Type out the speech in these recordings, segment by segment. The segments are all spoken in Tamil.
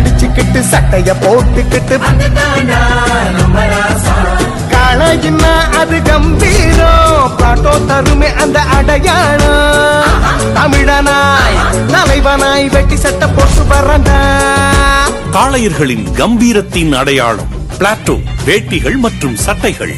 அடிச்சுக்கிட்டு சட்டைய போட்டுக்கிட்டு. காளையின்னா அது கம்பீரம். பாட்டோ தருமே அந்த அடையாளம். தமிழனாய் தலைவனாய் வெட்டி சட்டை போட்டு வரண்டா காளையர்களின் கம்பீரத்தின் அடையாளம் பிளாட்டோ வேட்டிகள் மற்றும் சட்டைகள்.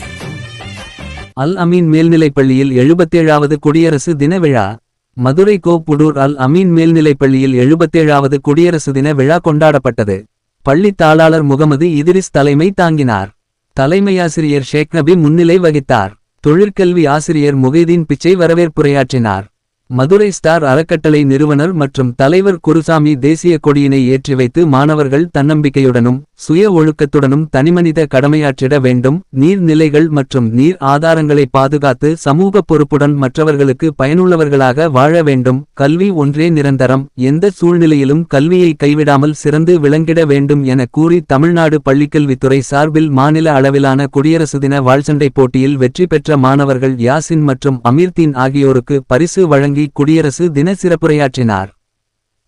அல் அமீன் மேல்நிலைப் பள்ளியில் எழுபத்தேழாவது குடியரசு தின விழா. மதுரை கோப்புடூர் அல் அமீன் மேல்நிலைப் பள்ளியில் எழுபத்தேழாவது குடியரசு தின விழா கொண்டாடப்பட்டது. பள்ளி தாளாளர் முகமது இதிரிஸ் தலைமை தாங்கினார். தலைமையாசிரியர் ஷேக் நபி முன்னிலை வகித்தார். தொழிற்கல்வி ஆசிரியர் முகைதீன் பிச்சை வரவேற்புரையாற்றினார். மதுரை ஸ்டார் அறக்கட்டளை நிறுவனர் மற்றும் தலைவர் குருசாமி தேசிய கொடியினை ஏற்றி வைத்து மாணவர்கள் தன்னம்பிக்கையுடனும் சுய ஒழுக்கத்துடனும் தனிமனித கடமையாற்றிட வேண்டும். நீர்நிலைகள் மற்றும் நீர் ஆதாரங்களை பாதுகாத்து சமூக பொறுப்புடன் மற்றவர்களுக்கு பயனுள்ளவர்களாக வாழ வேண்டும். கல்வி ஒன்றே நிரந்தரம். எந்த சூழ்நிலையிலும் கல்வியை கைவிடாமல் சிறந்து விளங்கிட வேண்டும் என கூறி தமிழ்நாடு பள்ளிக்கல்வித்துறை சார்பில் மாநில அளவிலான குடியரசு தின வாழ்சண்டை போட்டியில் வெற்றி பெற்ற மாணவர்கள் யாசின் மற்றும் அமீர்தீன் ஆகியோருக்கு பரிசு வழங்கி குடியரசு தின சிறப்புரையாற்றினார்.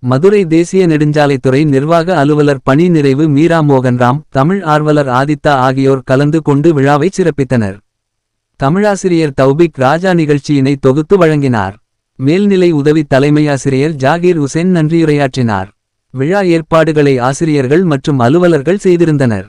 மதுரை தேசிய நெடுஞ்சாலைத்துறை நிர்வாக அலுவலர் பணி நிறைவு மீரா மோகன்ராம் தமிழ் ஆர்வலர் ஆதித்தா ஆகியோர் கலந்து கொண்டு விழாவை சிறப்பித்தனர் தமிழாசிரியர் தௌபிக் ராஜா நிகழ்ச்சியினை தொகுத்து வழங்கினார் மேல்நிலை உதவி தலைமையாசிரியர் ஜாகீர் உசேன் நன்றியுரையாற்றினார் விழா ஏற்பாடுகளை ஆசிரியர்கள் மற்றும் அலுவலர்கள் செய்திருந்தனர்